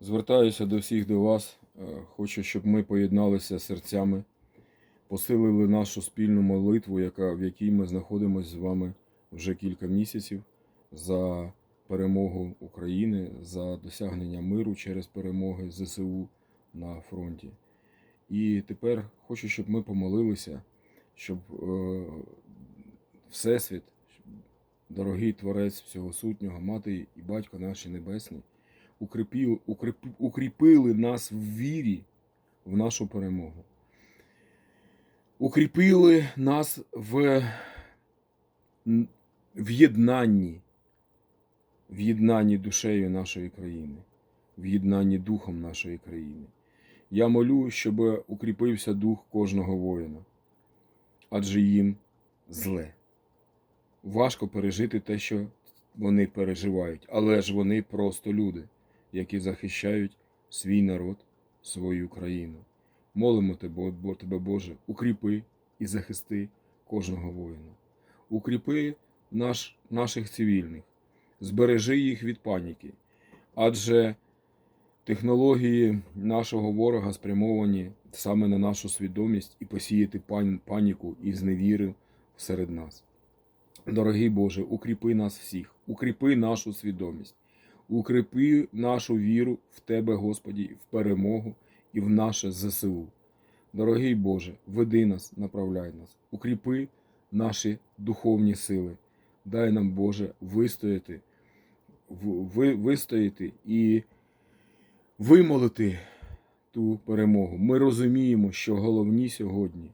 Звертаюся до всіх до вас. Е, Хочу, щоб ми поєдналися серцями, посилили нашу спільну молитву, яка, в якій ми знаходимося з вами вже кілька місяців за перемогу України, за досягнення миру через перемоги ЗСУ на фронті. І тепер хочу, щоб ми помолилися, щоб е, Всесвіт, дорогий Творець всього сутнього, мати і батько наші небесні, укріпили, укріпи- укріпили нас в вірі в нашу перемогу. Укріпили нас в, в єднанні, в єднанні душею нашої країни, в єднанні духом нашої країни. Я молю, щоб укріпився дух кожного воїна, адже їм зле. Важко пережити те, що вони переживають, але ж вони просто люди, які захищають свій народ, свою країну. Молимо тебе, бо тебе, Боже, укріпи і захисти кожного воїна. Укріпи наш, наших цивільних, збережи їх від паніки, адже технології нашого ворога спрямовані саме на нашу свідомість і посіяти паніку і зневіру серед нас. Дорогий Боже, укріпи нас всіх, укріпи нашу свідомість, укріпи нашу віру в Тебе, Господі, в перемогу і в наше ЗСУ. Дорогий Боже, веди нас, направляй нас, укріпи наші духовні сили. Дай нам, Боже, вистояти, ви- вистояти і вимолити ту перемогу. Ми розуміємо, що головні сьогодні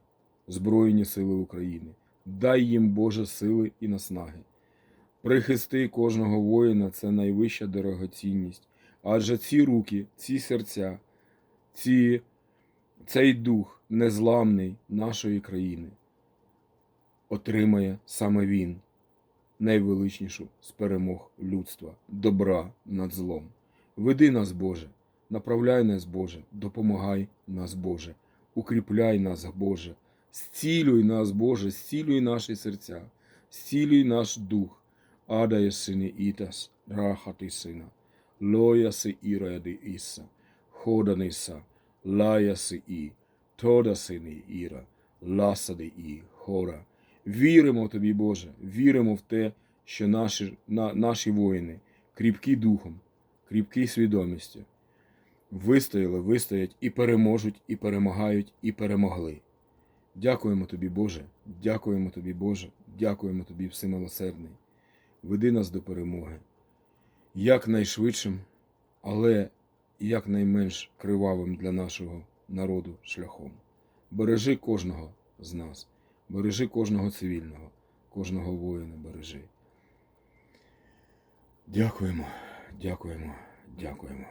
Збройні сили України. Дай їм Боже сили і наснаги. Прихисти кожного воїна це найвища дорогоцінність. Адже ці руки, ці серця, ці, цей дух незламний нашої країни отримає саме він найвеличнішу з перемог людства, добра над злом. Веди нас, Боже, направляй нас, Боже, допомагай нас, Боже, укріпляй нас, Боже, зцілюй нас, Боже, зцілюй наші серця, зцілюй наш дух. Рахати сина, лояси іради іса, ходаниса, лаяси і, тода сини іра, ласади і, хора. Віримо тобі, Боже, віримо в те, що наші, на, наші воїни кріпкі духом, кріпкі свідомістю, вистояли, вистоять і переможуть, і перемагають, і перемогли. Дякуємо тобі, Боже, дякуємо тобі, Боже, дякуємо тобі, всемилосердний. Веди нас до перемоги якнайшвидшим, але якнайменш кривавим для нашого народу шляхом. Бережи кожного з нас, бережи кожного цивільного, кожного воїна бережи. Дякуємо, дякуємо, дякуємо.